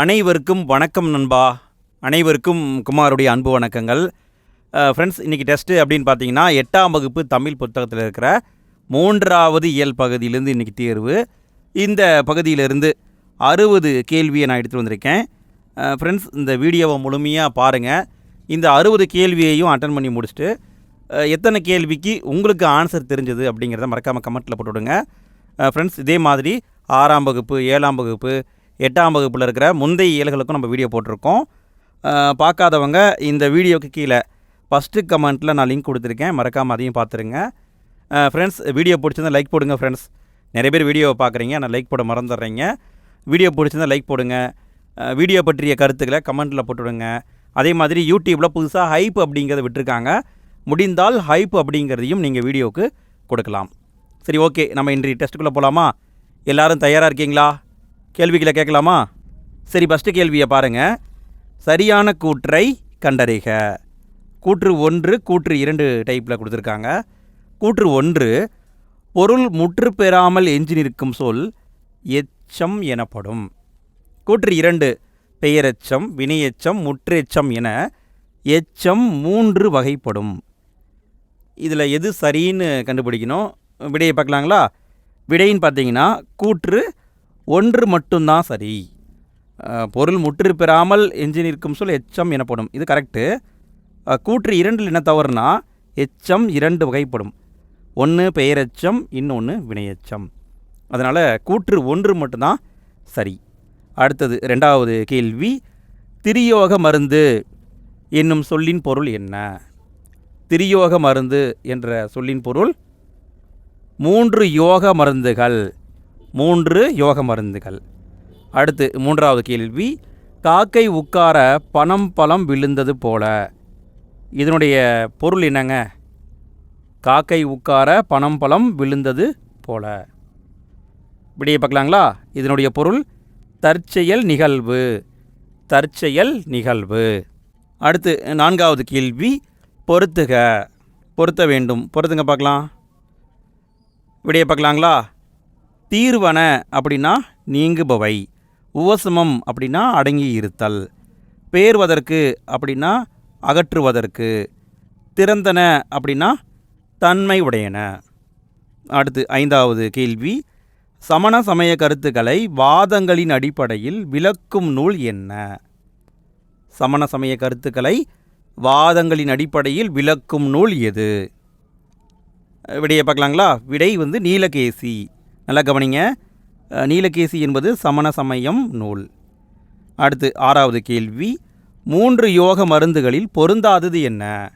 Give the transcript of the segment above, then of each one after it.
அனைவருக்கும் வணக்கம் நண்பா. அனைவருக்கும் குமாருடைய அன்பு வணக்கங்கள். ஃப்ரெண்ட்ஸ் இன்றைக்கி டெஸ்ட்டு அப்படின்னு பார்த்தீங்கன்னா எட்டாம் வகுப்பு தமிழ் புத்தகத்தில் இருக்கிற மூன்றாவது இயல் பகுதியிலேருந்து இன்றைக்கி தேர்வு. இந்த பகுதியிலிருந்து அறுபது கேள்வியை நான் எடுத்துகிட்டு வந்திருக்கேன். ஃப்ரெண்ட்ஸ் இந்த வீடியோவை முழுமையாக பாருங்கள் இந்த அறுபது கேள்வியையும் அட்டன் பண்ணி முடிச்சுட்டு எத்தனை கேள்விக்கு உங்களுக்கு ஆன்சர் தெரிஞ்சது அப்படிங்கிறத மறக்காமல் கமெண்ட்டில் போட்டு விடுங்க. ஃப்ரெண்ட்ஸ் இதே மாதிரி ஆறாம் வகுப்பு ஏழாம் வகுப்பு எட்டாம் வகுப்பில் இருக்கிற முந்தைய இயல்களுக்கும் நம்ம வீடியோ போட்டிருக்கோம். பார்க்காதவங்க இந்த வீடியோக்கு கீழே ஃபஸ்ட்டு கமெண்ட்டில் நான் லிங்க் கொடுத்துருக்கேன். மறக்காமல் அதையும் பார்த்துருங்க. ஃப்ரெண்ட்ஸ் வீடியோ பிடிச்சிருந்தா லைக் போடுங்க ஃப்ரெண்ட்ஸ் நிறைய பேர் வீடியோவை பார்க்குறீங்க. நான் லைக் போட மறந்துடுறீங்க. வீடியோ பிடிச்சிருந்தா லைக் போடுங்க. வீடியோ பற்றிய கருத்துக்களை கமெண்ட்டில் போட்டுவிடுங்க அதே மாதிரி யூடியூப்பில் புதுசாக ஹைப் அப்படிங்கிறத விட்டுருக்காங்க. முடிந்தால் ஹைப் அப்படிங்கிறதையும் நீங்கள் வீடியோவுக்கு கொடுக்கலாம். சரி ஓகே நம்ம இன்றைய டெஸ்ட்டுக்குள்ளே போகலாமா எல்லோரும் தயாராக இருக்கீங்களா? கேள்விகளை கேட்கலாமா? சரி ஃபஸ்ட்டு கேள்வியை பாருங்கள் சரியான கூற்றை கண்டறிக. கூற்று ஒன்று கூற்று இரண்டு டைப்பில் கொடுத்துருக்காங்க. கூற்று ஒன்று பொருள் முற்று பெறாமல் எஞ்சி நிற்கும் சொல் எச்சம் எனப்படும். கூற்று இரண்டு பெயரெச்சம் வினையெச்சம் முற்றெச்சம் என எச்சம் மூன்று வகைப்படும். இதில் எது சரின்னு கண்டுபிடிக்கணும். விடையை பார்க்கலாங்களா? விடைன்னு பார்த்தீங்கன்னா கூற்று ஒன்று மட்டும்தான் சரி. பொருள் முற்று பெறாமல் எஞ்சி நிற்கும் சொல் எச்சம் எனப்படும். இது கரெக்டு கூற்று இரண்டில் என்ன தவறுனா எச்சம் இரண்டு வகைப்படும். ஒன்று பெயரெச்சம் இன்னொன்று வினையச்சம். அதனால் கூற்று ஒன்று மட்டும்தான் சரி. அடுத்தது ரெண்டாவது கேள்வி திரியோக மருந்து என்னும் சொல்லின் பொருள் என்ன? திரியோக மருந்து என்ற சொல்லின் பொருள் மூன்று யோக மருந்துகள். மூன்று யோக மருந்துகள். அடுத்து மூன்றாவது கேள்வி காக்கை உட்கார பணம் பழம் விழுந்தது போல. இதனுடைய பொருள் என்னங்க? காக்கை உட்கார பணம் பழம் விழுந்தது போல. இப்படியே பார்க்கலாங்களா? இதனுடைய பொருள் தற்செயல் நிகழ்வு. தற்செயல் நிகழ்வு. அடுத்து நான்காவது கேள்வி பொருத்துக. பொருத்த வேண்டும். பொருத்துங்க பார்க்கலாம். விடையை பார்க்கலாங்களா? தீர்வன அப்படின்னா நீங்குபவை. உவசமம் அப்படின்னா அடங்கி இருத்தல். பேர்வதற்கு அப்படின்னா அகற்றுவதற்கு. திறந்தன அப்படின்னா தன்மை உடையன. அடுத்து ஐந்தாவது கேள்வி. சமண சமய கருத்துக்களை வாதங்களின் அடிப்படையில் விளக்கும் நூல் என்ன? சமண சமய கருத்துக்களை வாதங்களின் அடிப்படையில் விளக்கும் நூல் எது? விடையை பார்க்கலாங்களா? விடை வந்து நீலகேசி. நல்லா கவனிங்க. நீலகேசி என்பது சமண சமயம் நூல். அடுத்து ஆறாவது கேள்வி மூன்று யோக மருந்துகளில் பொருந்தாதது என்ன?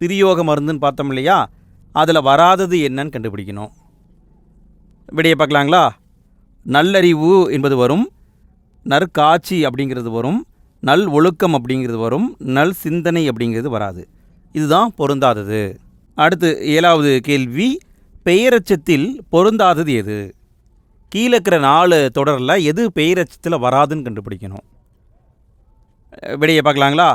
திரியோக மருந்துன்னு பார்த்தோம் இல்லையா? அதில் வராதது என்னன்னு கண்டுபிடிக்கணும். விடையை பார்க்கலாங்களா? நல்லறிவு என்பது வரும் நற்காட்சி அப்படிங்கிறது வரும் நல் ஒழுக்கம் அப்படிங்கிறது வரும் நல் சிந்தனை அப்படிங்கிறது வராது. இதுதான் பொருந்தாதது. அடுத்து ஏழாவது கேள்வி பெயரச்சத்தில் பொருந்தாதது எது? கீழே இருக்கிற நாலு தொடரில் எது பெயரச்சத்தில் வராதுன்னு கண்டுபிடிக்கணும். விடையை பார்க்கலாங்களா?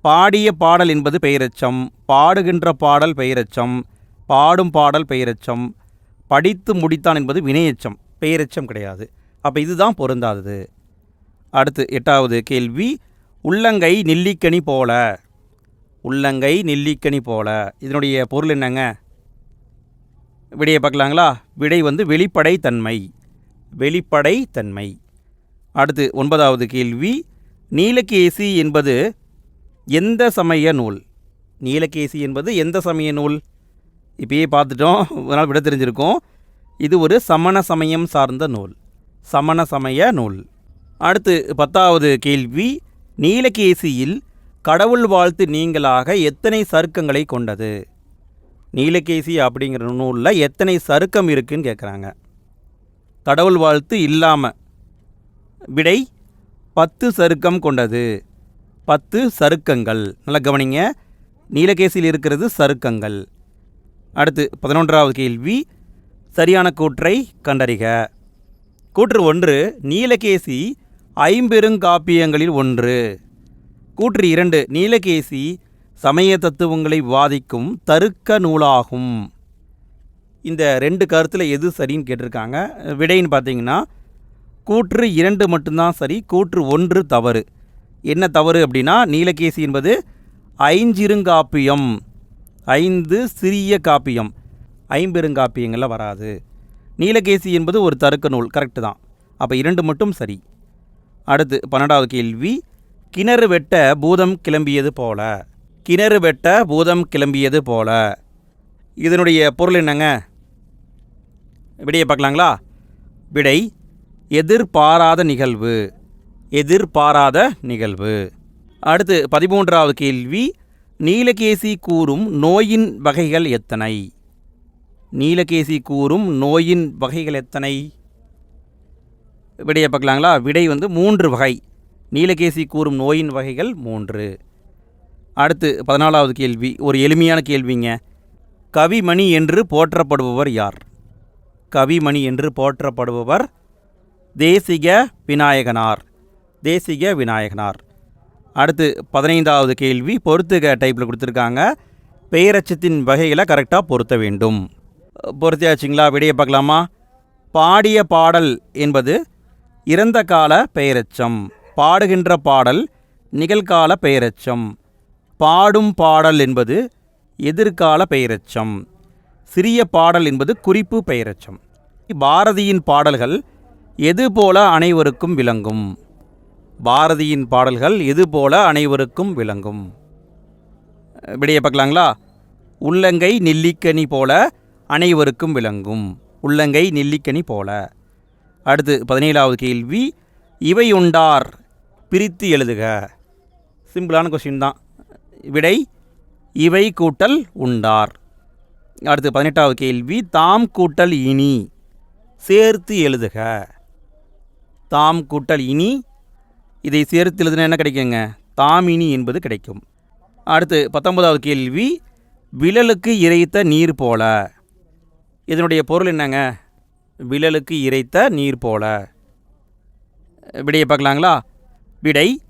பாடிய பாடல் என்பது பெயரச்சம் பாடுகின்ற பாடல் பெயரச்சம் பாடும் பாடல் பெயரச்சம் படித்து முடித்தான் என்பது வினையச்சம் பெயரச்சம் கிடையாது. அப்போ இதுதான் பொருந்தாதது. அடுத்து எட்டாவது கேள்வி உள்ளங்கை நெல்லிக்கனி போல உள்ளங்கை நெல்லிக்கனி போல. இதனுடைய பொருள் என்னங்க? விடையை பார்க்கலாங்களா? விடை வந்து வெளிப்படை தன்மை வெளிப்படை தன்மை அடுத்து ஒன்பதாவது கேள்வி. நீலகேசி என்பது எந்த சமய நூல்? நீலகேசி என்பது எந்த சமய நூல்? இப்பயே பார்த்துட்டோம். அதனால் விட தெரிஞ்சிருக்கோம். இது ஒரு சமண சமயம் சார்ந்த நூல். சமண சமய நூல். அடுத்து பத்தாவது கேள்வி. நீலகேசியில் கடவுள் வாழ்த்து நீங்களாக எத்தனை சருக்கங்களை கொண்டது? நீலகேசி அப்படிங்கிற நூலில் எத்தனை சருக்கம் இருக்குன்னு கேட்குறாங்க கடவுள் வாழ்த்து இல்லாமல் விடை பத்து சருக்கம் கொண்டது. பத்து சருக்கங்கள். நல்லா கவனிங்க. நீலகேசியில் இருக்கிறது சருக்கங்கள். அடுத்து பதினொன்றாவது கேள்வி. சரியான கூற்றை கண்டறிக. கூற்று ஒன்று நீலகேசி ஐம்பெருங்காப்பியங்களில் ஒன்று. கூற்று இரண்டு நீலகேசி சமய தத்துவங்களை வாதிக்கும் தருக்க நூலாகும். இந்த ரெண்டு கருத்தில் எது சரின்னு கேட்டிருக்காங்க. விடைன்னு பார்த்தீங்கன்னா கூற்று இரண்டு மட்டும்தான் சரி கூற்று ஒன்று தவறு. என்ன தவறு அப்படின்னா நீலகேசி என்பது ஐஞ்சிருங்காப்பியம். ஐந்து சிறிய காப்பியம். ஐம்பெருங்காப்பியங்களில் வராது. நீலகேசி என்பது ஒரு தருக்க நூல் கரெக்டு தான். அப்போ இரண்டு மட்டும் சரி. அடுத்து பன்னெண்டாவது கேள்வி கிணறு வெட்ட பூதம் கிளம்பியது போல. கிணறு வெட்ட பூதம் கிளம்பியது போல. இதனுடைய பொருள் என்னங்க? விடையை பார்க்கலாங்களா? விடை எதிர்பாராத நிகழ்வு. எதிர்பாராத நிகழ்வு. அடுத்து பதிமூன்றாவது கேள்வி நீலகேசி கூறும் நோயின் வகைகள் எத்தனை? நீலகேசி கூறும் நோயின் வகைகள் எத்தனை? விடையை பார்க்கலாங்களா? விடை வந்து மூன்று வகை. நீலகேசி கூறும் நோயின் வகைகள் மூன்று. அடுத்து பதினாலாவது கேள்வி ஒரு எளிமையான கேள்விங்க. கவிமணி என்று போற்றப்படுபவர் யார்? கவிமணி என்று போற்றப்படுபவர் தேசிக விநாயகனார். தேசிக விநாயகனார். அடுத்து பதினைந்தாவது கேள்வி பொறுத்துக டைப்பில் கொடுத்துருக்காங்க. பெயரச்சத்தின் வகைகளை கரெக்டாக பொருத்த வேண்டும். பொருத்தியாச்சுங்களா? விடையை பார்க்கலாமா? பாடிய பாடல் என்பது இறந்த கால பெயரச்சம் பாடுகின்ற பாடல் நிகழ்கால பெயரச்சம் பாடும் பாடல் என்பது எதிர்கால பெயரச்சம். சிறிய பாடல் என்பது குறிப்பு பெயரச்சம். பாரதியின் பாடல்கள் எது போல அனைவருக்கும் விளங்கும்? பாரதியின் பாடல்கள் எது போல அனைவருக்கும் விளங்கும்? விடையை பார்க்கலாங்களா? உள்ளங்கை நெல்லிக்கனி போல அனைவருக்கும் விளங்கும். உள்ளங்கை நெல்லிக்கனி போல. அடுத்து பதினேழாவது கேள்வி இவை உண்டார் பிரித்து எழுதுக. சிம்பிளான கொஸ்டின் தான். விடை இவை கூட்டல் உண்டார். அடுத்து பதினெட்டாவது கேள்வி தாம் கூட்டல் இனி சேர்த்து எழுதுக. தாம் கூட்டல் இனி இதை சேர்த்து எழுதுனா என்ன கிடைக்குங்க? தாம் இனி என்பது கிடைக்கும். அடுத்து பத்தொன்பதாவது கேள்வி விழலுக்கு இறைத்த நீர் போல. இதனுடைய பொருள் என்னங்க? விழலுக்கு இறைத்த நீர் போல. விடையை பார்க்கலாங்களா? விடை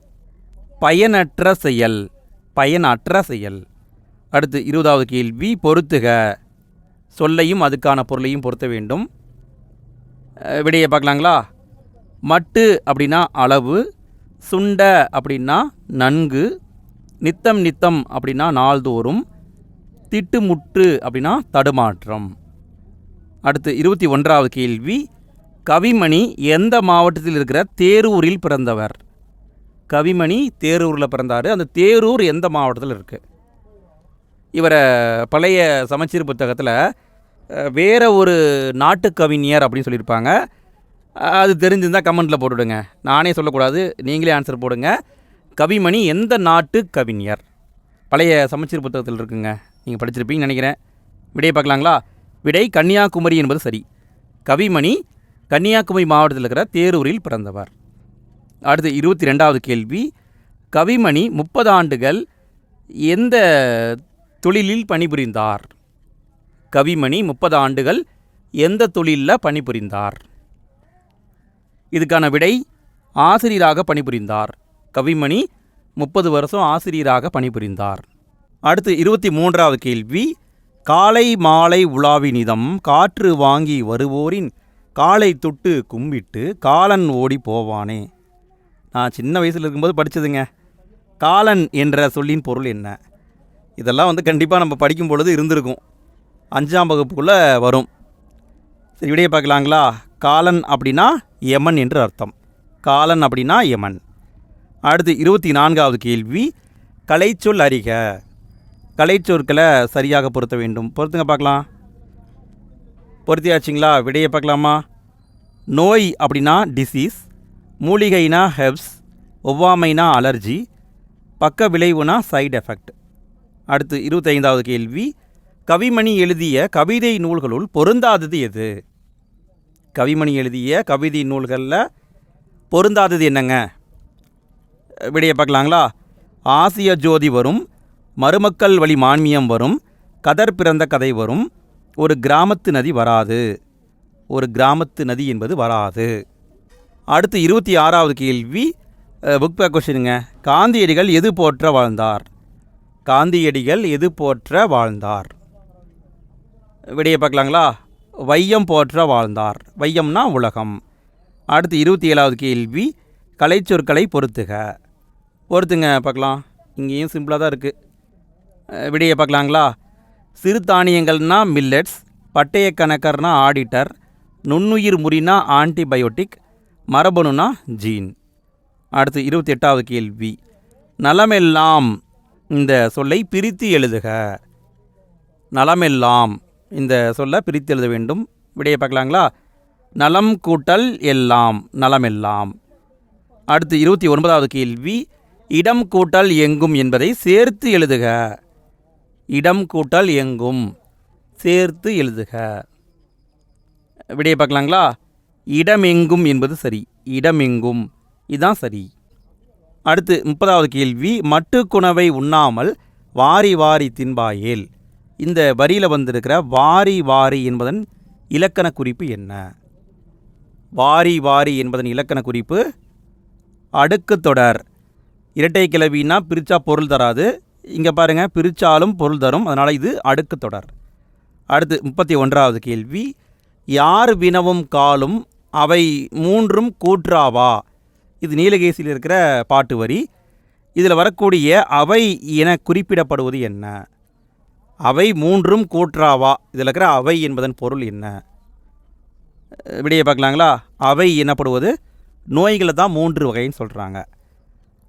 பயனற்ற செயல். பயனற்ற செயல். அடுத்து இருபதாவது கேள்வி பொருத்துக. சொல்லையும் அதுக்கான பொருளையும் பொருத்த வேண்டும். விடையை பார்க்கலாங்களா? மட்டு அப்படின்னா அளவு சுண்ட அப்படின்னா நன்கு நித்தம் நித்தம் அப்படின்னா நாள்தோறும் திட்டுமுட்டு அப்படின்னா தடுமாற்றம். அடுத்து இருபத்தி ஒன்றாவது கேள்வி கவிமணி எந்த மாவட்டத்தில் இருக்கிற தேரூரில் பிறந்தவர்? கவிமணி தேரூரில் பிறந்தார். அந்த தேரூர் எந்த மாவட்டத்தில் இருக்குது இவரை பழைய சமச்சீர் புத்தகத்தில் வேறு வேற ஒரு நாட்டு கவிஞர் அப்படின்னு சொல்லியிருப்பாங்க. அது தெரிஞ்சிருந்தால் கமெண்ட்டில் போட்டுவிடுங்க நானே சொல்லக்கூடாது நீங்களே ஆன்சர் போடுங்க. கவிமணி எந்த நாட்டு கவிஞர்? பழைய சமச்சீர் புத்தகத்தில் இருக்குங்க. நீங்கள் படிச்சிருப்பீங்கன்னு நினைக்கிறேன். விடையை பார்க்கலாங்களா? விடை கன்னியாகுமரி என்பது சரி. கவிமணி கன்னியாகுமரி மாவட்டத்தில் இருக்கிற தேரூரில் பிறந்தவர். அடுத்து இருபத்தி ரெண்டாவது கேள்வி. கவிமணி முப்பது ஆண்டுகள் எந்த தொழிலில் பணிபுரிந்தார்? கவிமணி முப்பது ஆண்டுகள் எந்த தொழிலில் பணிபுரிந்தார்? இதுக்கான விடை ஆசிரியராக பணிபுரிந்தார். கவிமணி முப்பது வருஷம் ஆசிரியராக பணிபுரிந்தார். அடுத்து இருபத்தி மூன்றாவது கேள்வி. காலை மாலை உலாவினிதம் காற்று வாங்கி வருவோரின் காலை தொட்டு கும்பிட்டு காலன் ஓடி போவானே. நான் சின்ன வயசில் இருக்கும்போது படித்ததுங்க காலன் என்ற சொல்லின் பொருள் என்ன? இதெல்லாம் வந்து கண்டிப்பாக நம்ம படிக்கும் பொழுது இருந்திருக்கும். அஞ்சாம் வகுப்புக்குள்ளே வரும். சரி விடையை பார்க்கலாங்களா? காலன் அப்படின்னா யமன் என்று அர்த்தம். காலன் அப்படின்னா யமன். அடுத்து இருபத்தி நான்காவது கேள்வி. கலைச்சொல் அறிக. கலைச்சொற்களை சரியாக பொருத்த வேண்டும். பொறுத்துங்க பார்க்கலாம். பொருத்தியாச்சுங்களா? விடையை பார்க்கலாமா? நோய் அப்படின்னா டிசீஸ் மூலிகைனா ஹெப்ஸ் ஒவ்வாமைனா அலர்ஜி பக்க விளைவுனா சைடு எஃபெக்ட். அடுத்து இருபத்தைந்தாவது கேள்வி. கவிமணி எழுதிய கவிதை நூல்களுள் பொருந்தாதது எது? கவிமணி எழுதிய கவிதை நூல்களில் பொருந்தாதது என்னங்க? விடையை பார்க்கலாங்களா? ஆசிய ஜோதி வரும் மருமக்கள் வழி மான்மியம் வரும் கதர் பிறந்த கதை வரும் ஒரு கிராமத்து நதி வராது. ஒரு கிராமத்து நதி என்பது வராது. அடுத்து இருபத்தி ஆறாவது கேள்வி புக் பேக் கொஷினுங்க காந்தியடிகள் எது போற்ற வாழ்ந்தார்? காந்தியடிகள் எது போற்ற வாழ்ந்தார்? விடையை பார்க்கலாங்களா? வையம் போற்ற வாழ்ந்தார். வையம்னா உலகம். அடுத்து இருபத்தி ஏழாவது கேள்வி கலைச்சொற்களை பொறுத்துக பொறுத்துங்க பார்க்கலாம். இங்கேயும் சிம்பிளாக தான் இருக்குது விடையை பார்க்கலாங்களா? சிறுதானியங்கள்னா மில்லட்ஸ் பட்டய கணக்கர்னா ஆடிட்டர் நுண்ணுயிர் முறினா ஆன்டிபயோட்டிக் மரபணுனா ஜீன். அடுத்து இருபத்தி எட்டாவது கேள்வி. நலமெல்லாம் இந்த சொல்லை பிரித்து எழுதுக. நலமெல்லாம் இந்த சொல்லை பிரித்து எழுத வேண்டும். விடையை பார்க்கலாங்களா? நலம் கூட்டல் எல்லாம் நலமெல்லாம். அடுத்து இருபத்தி ஒன்பதாவது கேள்வி. இடம் கூட்டல் எங்கும் என்பதை சேர்த்து எழுதுக. இடம் கூட்டல் எங்கும் சேர்த்து எழுதுக. விடையை பார்க்கலாங்களா? இடமெங்கும் என்பது சரி. இடமெங்கும். இதுதான் சரி. அடுத்து முப்பதாவது கேள்வி. மட்டுக்குணவை உண்ணாமல் வாரி வாரி தின்பாயேல். இந்த வரியில் வந்திருக்கிற வாரி வாரி என்பதன் இலக்கண குறிப்பு என்ன? வாரி வாரி என்பதன் இலக்கண குறிப்பு அடுக்கு தொடர். இரட்டை கிளவினா பிரித்தா பொருள் தராது. இங்கே பாருங்கள் பிரித்தாலும் பொருள் தரும். அதனால் இது அடுக்கு தொடர். அடுத்து முப்பத்தி ஒன்றாவது கேள்வி. யார் வினவும் காலும் அவை மூன்றும் கூற்றாவா? இது நீலகேசியில் இருக்கிற பாட்டு வரி. இதில் வரக்கூடிய அவை என குறிப்பிடப்படுவது என்ன? அவை மூன்றும் கூற்றாவா? இதில் இருக்கிற அவை என்பதன் பொருள் என்ன? அஹ் விடையை பார்க்கலாங்களா? அவை எனப்படுவது நோய்களை தான் மூன்று வகைன்னு சொல்கிறாங்க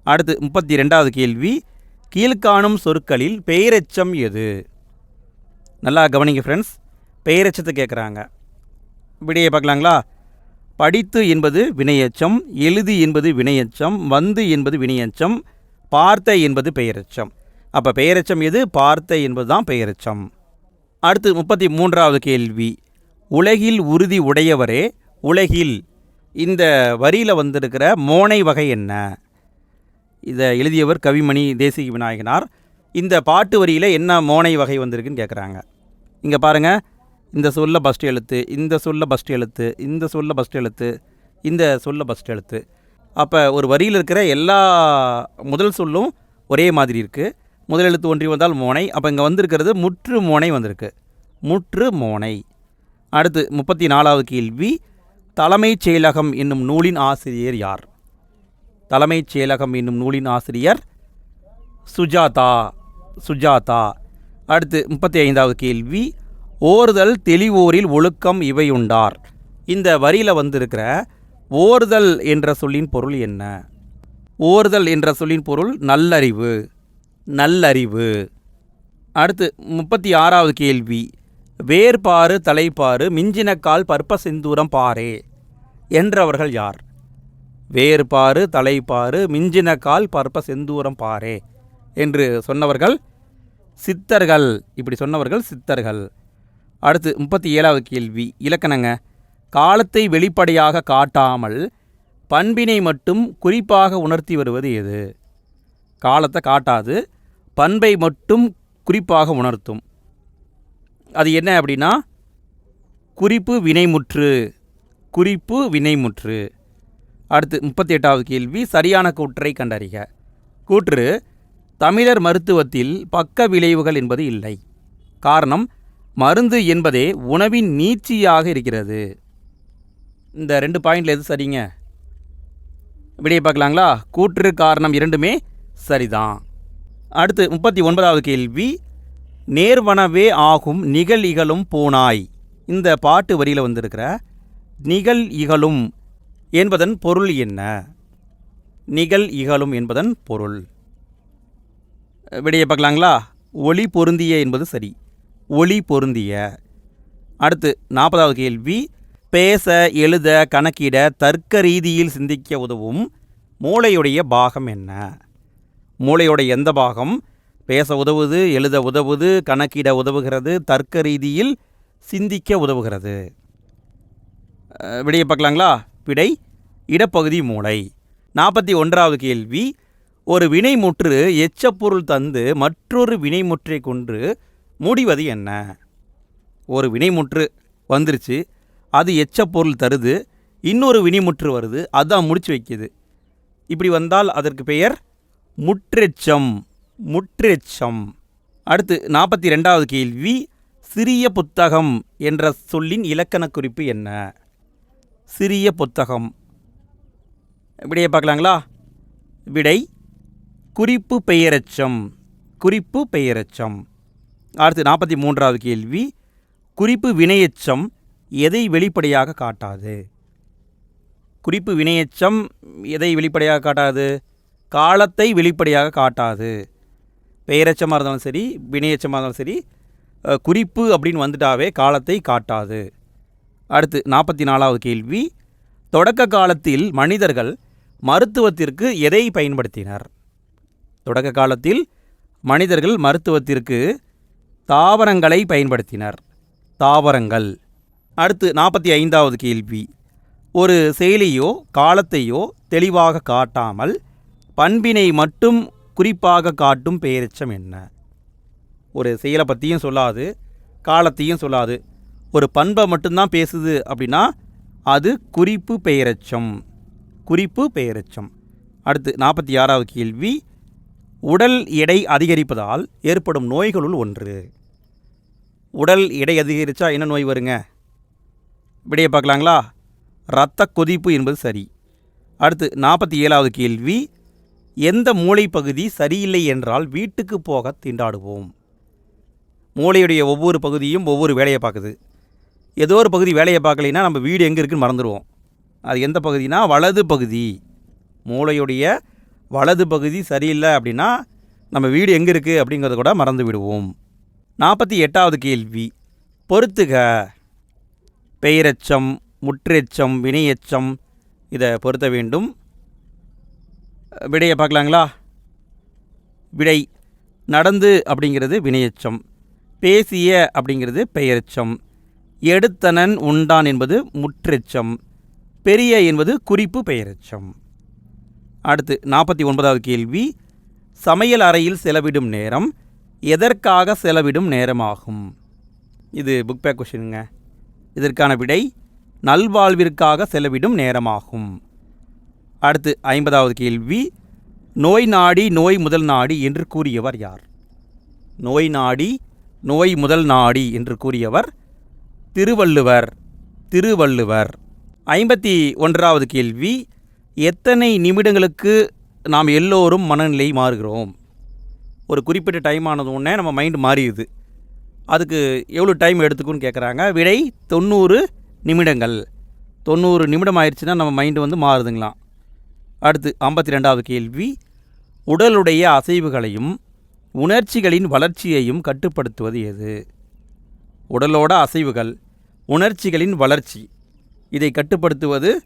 அடுத்து முப்பத்தி ரெண்டாவது கேள்வி. கீழ்காணும் சொற்களில் பெயரெச்சம் எது? நல்லா கவனிங்க ஃப்ரெண்ட்ஸ் பெயரெச்சத்தை கேட்குறாங்க. விடையை பார்க்கலாங்களா? படித்து என்பது வினையச்சம் எழுதி என்பது வினையச்சம் வந்து என்பது வினையச்சம் பார்த்த என்பது பெயரச்சம். அப்போ பெயரச்சம் எது? பார்த்த என்பது தான் பெயரச்சம். அடுத்து முப்பத்தி மூன்றாவது கேள்வி. உலகில் உறுதி உடையவரே உலகில் இந்த வரியில் வந்திருக்கிற மோனை வகை என்ன? இதை எழுதியவர் கவிமணி தேசிக விநாயகனார். இந்த பாட்டு வரியில் என்ன மோனை வகை வந்திருக்குன்னு கேட்குறாங்க இங்கே பாருங்கள் இந்த சொல்ல பஸ்ட் எழுத்து இந்த சொல்ல பஸ்ட் எழுத்து இந்த சொல்ல பஸ்ட் எழுத்து இந்த சொல்ல பஸ்ட் எழுத்து. அப்போ ஒரு வரியில் இருக்கிற எல்லா முதல் சொல்லும் ஒரே மாதிரி இருக்குது முதல் எழுத்து ஒன்றி வந்தால் மோனை அப்போ இங்கே வந்திருக்கிறது முற்று மோனை வந்திருக்கு. முற்று மோனை. அடுத்து முப்பத்தி நாலாவது கேள்வி தலைமைச் செயலகம் என்னும் நூலின் ஆசிரியர் யார்? தலைமைச் செயலகம் என்னும் நூலின் ஆசிரியர் சுஜாதா சுஜாதா. அடுத்து முப்பத்தி ஐந்தாவது கேள்வி ஓர்தல் தெளிவோரில் ஒழுக்கம் இவையுண்டார். இந்த வரியில் வந்திருக்கிற ஓர்தல் என்ற சொல்லின் பொருள் என்ன? ஓர்தல் என்ற சொல்லின் பொருள் நல்லறிவு. நல்லறிவு. அடுத்து முப்பத்தி ஆறாவது கேள்வி. வேர்பாறு தலைப்பாறு மிஞ்சினக்கால் பற்ப செந்தூரம் பாரே என்றவர்கள் யார்? வேர்பாறு தலைப்பாறு மிஞ்சினக்கால் பற்ப செந்தூரம் பாரே என்று சொன்னவர்கள் சித்தர்கள். இப்படி சொன்னவர்கள் சித்தர்கள். அடுத்து முப்பத்தி ஏழாவது கேள்வி. இலக்கணங்க. காலத்தை வெளிப்படையாக காட்டாமல் பண்பினை மட்டும் குறிப்பாக உணர்த்தி வருவது எது? காலத்தை காட்டாது பண்பை மட்டும் குறிப்பாக உணர்த்தும். அது என்ன அப்படின்னா குறிப்பு வினைமுற்று குறிப்பு வினைமுற்று. அடுத்து முப்பத்தி எட்டாவது கேள்வி சரியான கூற்றை கண்டறிக. கூற்று தமிழர் மருத்துவத்தில் பக்க விளைவுகள் என்பது இல்லை. காரணம் மருந்து என்பதே உணவின் நீட்சியாக இருக்கிறது. இந்த ரெண்டு பாயிண்டில் எது சரிங்க? விடையை பார்க்கலாங்களா? கூற்று காரணம் இரண்டுமே சரிதான். அடுத்து முப்பத்தி ஒன்பதாவது கேள்வி. நேர்வனவே ஆகும் நிகழ் இகழும் பூனாய். இந்த பாட்டு வரியில் வந்திருக்கிற நிகழ் இகழும் என்பதன் பொருள் என்ன? நிகழ் இகழும் என்பதன் பொருள். விடையை பார்க்கலாங்களா? ஒளி பொருந்திய என்பது சரி. ஒளி பொருந்திய. அடுத்து நாற்பதாவது கேள்வி. பேச எழுத கணக்கிட தர்க்க ரீதியில் சிந்திக்க உதவும் மூளையுடைய பாகம் என்ன? மூளையோட எந்த பாகம்? பேச உதவுது எழுத உதவுது கணக்கிட உதவுகிறது தர்க்க ரீதியில் சிந்திக்க உதவுகிறது. விடையை பார்க்கலாங்களா? விடை இடப்பகுதி மூளை. நாற்பத்தி ஒன்றாவது கேள்வி. ஒரு வினைமுற்று எச்சப்பொருள் தந்து மற்றொரு வினைமுற்றை கொண்டு முடிவது என்ன? ஒரு வினைமுற்று வந்துருச்சு அது எச்சப்பொருள் தருது இன்னொரு வினைமுற்று வருது அதான் முடிச்சு வைக்கிது. இப்படி வந்தால் அதற்கு பெயர் முற்றெச்சம் முற்றெச்சம். அடுத்து நாற்பத்தி ரெண்டாவது கேள்வி சிறிய புத்தகம் என்ற சொல்லின் இலக்கண குறிப்பு என்ன? சிறிய புத்தகம். விடையை பார்க்கலாங்களா? விடை குறிப்பு பெயரெச்சம் குறிப்பு பெயரெச்சம். அடுத்து நாற்பத்தி மூன்றாவது கேள்வி குறிப்பு வினையெச்சம் எதை வெளிப்படையாக காட்டாது? குறிப்பு வினையெச்சம் எதை வெளிப்படையாக காட்டாது? காலத்தை வெளிப்படையாக காட்டாது. பெயரெச்சமாக இருந்தாலும் சரி வினையெச்சமாக இருந்தாலும் சரி குறிப்பு அப்படின்னு வந்துட்டாவே காலத்தை காட்டாது. அடுத்து நாற்பத்தி நாலாவது கேள்வி தொடக்க காலத்தில் மனிதர்கள் மருத்துவத்திற்கு எதை பயன்படுத்தினர்? தொடக்க காலத்தில் மனிதர்கள் மருத்துவத்திற்கு தாவரங்களை பயன்படுத்தினர். தாவரங்கள். அடுத்து நாற்பத்தி ஐந்தாவது கேள்வி. ஒரு செயலியோ காலத்தையோ தெளிவாக காட்டாமல் பண்பினை மட்டும் குறிப்பாக காட்டும் பெயரெச்சம் என்ன? ஒரு செயலை பற்றியும் சொல்லாது காலத்தையும் சொல்லாது. ஒரு பண்பை மட்டும்தான் பேசுது அப்படின்னா அது குறிப்பு பெயரச்சம் குறிப்பு பெயரச்சம் அடுத்து நாற்பத்தி ஆறாவது கேள்வி. உடல் எடை அதிகரிப்பதால் ஏற்படும் நோய்களுள் ஒன்று. உடல் எடை அதிகரித்தா என்ன நோய் வருங்க? விடையை பார்க்கலாங்களா? இரத்த கொதிப்பு என்பது சரி. அடுத்து நாற்பத்தி ஏழாவது கேள்வி எந்த மூளை பகுதி சரியில்லை என்றால் வீட்டுக்கு போக திண்டாடுவோம்? மூளையுடைய ஒவ்வொரு பகுதியும் ஒவ்வொரு வேலையை பார்க்குது. ஏதோ ஒரு பகுதி வேலையை பார்க்கலைன்னா நம்ம வீடு எங்கே இருக்குன்னு மறந்துடுவோம். அது எந்த பகுதினா வலது பகுதி. மூளையுடைய வலது பகுதி சரியில்லை அப்படின்னா நம்ம வீடு எங்கே இருக்குது அப்படிங்கிறத கூட மறந்து விடுவோம். நாற்பத்தி எட்டாவது கேள்வி. பொறுத்துக. பெயரெச்சம் முற்றெச்சம் வினையெச்சம் இதை பொருத்த வேண்டும். விடையை பார்க்கலாங்களா? விடை. நடந்து அப்படிங்கிறது வினையெச்சம். பேசிய அப்படிங்கிறது பெயரெச்சம். எடுத்தனன் உண்டான் என்பது முற்றெச்சம். பெரிய என்பது குறிப்பு பெயரெச்சம். அடுத்து நாற்பத்தி ஒன்பதாவது கேள்வி. சமையல் அறையில் செலவிடும் நேரம் எதற்காக செலவிடும் நேரமாகும்? இது புக் பேக் கொஷினுங்க இதற்கான விடை நல்வாழ்விற்காக செலவிடும் நேரமாகும். அடுத்து ஐம்பதாவது கேள்வி நோய் நாடி நோய் முதல் நாடி என்று கூறியவர் யார்? நோய் நாடி நோய் முதல் நாடி என்று கூறியவர் திருவள்ளுவர் திருவள்ளுவர். ஐம்பத்தி ஒன்றாவது கேள்வி எத்தனை நிமிடங்களுக்கு நாம் எல்லோரும் மனநிலை மாறுகிறோம்? ஒரு குறிப்பிட்ட டைம் ஆனது உடனே நம்ம மைண்டு மாறிடுது. அதுக்கு எவ்வளோ டைம் எடுத்துக்குன்னு கேட்குறாங்க விடை தொண்ணூறு நிமிடங்கள். தொண்ணூறு நிமிடம் ஆயிடுச்சுன்னா நம்ம மைண்டு வந்து மாறுதுங்களாம். அடுத்து ஐம்பத்தி ரெண்டாவது கேள்வி. உடலுடைய அசைவுகளையும் உணர்ச்சிகளின் வளர்ச்சியையும் கட்டுப்படுத்துவது எது? உடலோட அசைவுகள் உணர்ச்சிகளின் வளர்ச்சி. இதை கட்டுப்படுத்துவது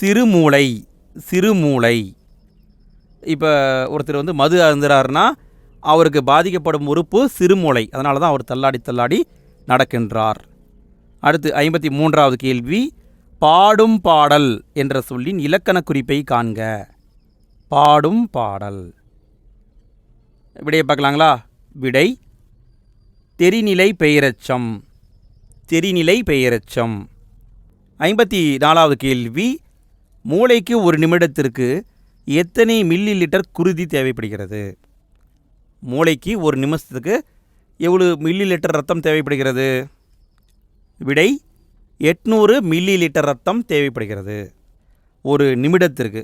சிறுமூளை சிறுமூளை இப்போ ஒருத்தர் வந்து மது அருந்துறாருன்னா அவருக்கு பாதிக்கப்படும் உறுப்பு சிறுமூளை. அதனால தான் அவர் தள்ளாடி தள்ளாடி நடக்கின்றார். அடுத்து ஐம்பத்தி மூன்றாவது கேள்வி பாடும் பாடல் என்ற சொல்லின் இலக்கண குறிப்பை காண்க. பாடும் பாடல். விடையை பார்க்கலாங்களா? விடை தெரிநிலை பெயரச்சம். தெரிநிலை பெயரச்சம். ஐம்பத்தி நாலாவது கேள்வி மூளைக்கு ஒரு நிமிடத்திற்கு எத்தனை மில்லி லிட்டர் குருதி தேவைப்படுகிறது? மூளைக்கு ஒரு நிமிஷத்துக்கு எவ்வளவு மில்லி லிட்டர் ரத்தம் தேவைப்படுகிறது? விடை எட்நூறு மில்லி லிட்டர் ரத்தம் தேவைப்படுகிறது. ஒரு நிமிடத்திற்கு.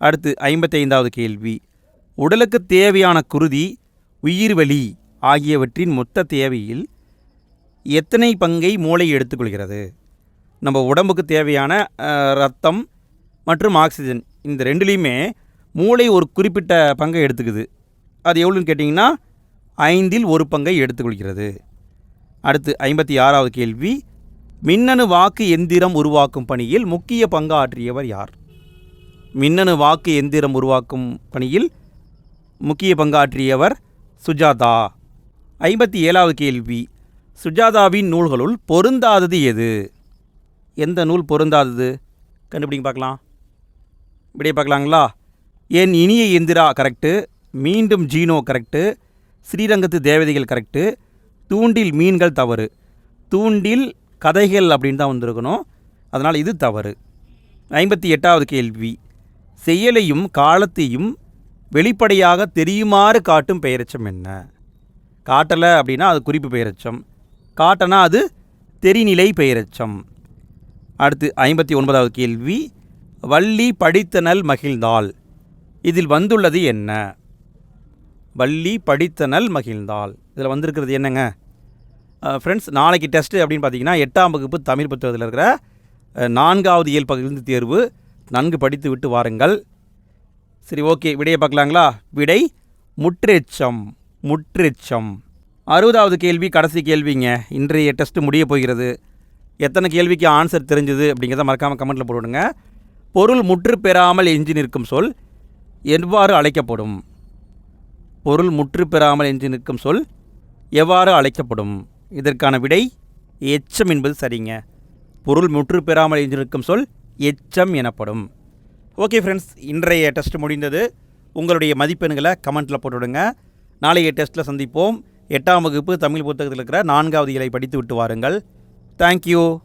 அடுத்து ஐம்பத்தைந்தாவது கேள்வி. உடலுக்கு தேவையான குருதி உயிர்வலி ஆகியவற்றின் மொத்த தேவையில் எத்தனை பங்கை மூளை எடுத்துக்கொள்கிறது? நம்ம உடம்புக்கு தேவையான ரத்தம் மற்றும் ஆக்சிஜன். இந்த ரெண்டுலேயுமே மூளை ஒரு குறிப்பிட்ட பங்கை எடுத்துக்குது. அது எவ்வளோன்னு கேட்டிங்கன்னா ஐந்தில் ஒரு பங்கை எடுத்துக்கொள்கிறது. அடுத்து ஐம்பத்தி ஆறாவது கேள்வி மின்னணு வாக்கு எந்திரம் உருவாக்கும் பணியில் முக்கிய பங்காற்றியவர் யார்? மின்னணு வாக்கு எந்திரம் உருவாக்கும் பணியில் முக்கிய பங்காற்றியவர் சுஜாதா. ஐம்பத்தி ஏழாவது கேள்வி சுஜாதாவின் நூல்களுள் பொருந்தாதது எது? எந்த நூல் பொருந்தாதது? கண்டுபிடிங்க பார்க்கலாம். இப்படியே பார்க்கலாங்களா? என் இனிய இந்திரா கரெக்டு மீண்டும் ஜீனோ கரெக்டு ஸ்ரீரங்கத்து தேவதைகள் கரெக்டு தூண்டில் மீன்கள் தவறு. தூண்டில் கதைகள் அப்படின்னு தான் வந்திருக்கணும். அதனால் இது தவறு. ஐம்பத்தி எட்டாவது கேள்வி. செயலையும் காலத்தையும் வெளிப்படையாக தெரியுமாறு காட்டும் பெயரச்சம் என்ன? காட்டலை அப்படின்னா அது குறிப்பு பெயரச்சம். காட்டனா அது தெரிநிலை பெயரச்சம். அடுத்து ஐம்பத்தி ஒன்பதாவது கேள்வி. வள்ளி படித்தனல் மகிழ்ந்தாள். இதில் வந்துள்ளது என்ன? வள்ளி படித்தனல் மகிழ்ந்தாள். இதில் வந்திருக்கிறது என்னங்க? ஃப்ரெண்ட்ஸ் நாளைக்கு டெஸ்ட்டு அப்படின்னு பார்த்தீங்கன்னா எட்டாம் வகுப்பு தமிழ் புத்தகத்தில் இருக்கிற நான்காவது இயல் பகுதி தேர்வு நன்கு படித்து விட்டு வாருங்கள். சரி ஓகே விடையை பார்க்கலாங்களா? விடை முற்றெச்சம் முற்றெச்சம். அறுபதாவது கேள்வி கடைசி கேள்விங்க. இன்றைய டெஸ்ட்டு முடிய போகிறது. எத்தனை கேள்விக்கு ஆன்சர் தெரிஞ்சது அப்படிங்கிறத மறக்காமல் கமெண்ட்டில் போட்டுவிடுங்க பொருள் முற்று பெறாமல் எஞ்சி நிற்கும் சொல் எவ்வாறு அழைக்கப்படும்? பொருள் முற்று பெறாமல் எஞ்சி நிற்கும் சொல் எவ்வாறு அழைக்கப்படும்? இதற்கான விடை எச்சம் என்பது சரிங்க. பொருள் முற்று பெறாமல் எஞ்சி நிற்கும் சொல் எச்சம் எனப்படும். ஓகே ஃப்ரெண்ட்ஸ் இன்றைய டெஸ்ட் முடிந்தது. உங்களுடைய மதிப்பெண்களை கமெண்ட்டில் போட்டுவிடுங்க. நாளைய டெஸ்ட்டில் சந்திப்போம். எட்டாம் வகுப்பு தமிழ் புத்தகத்தில் இருக்கிற நான்காவது இலை படித்து விட்டு வாருங்கள் தேங்க்யூ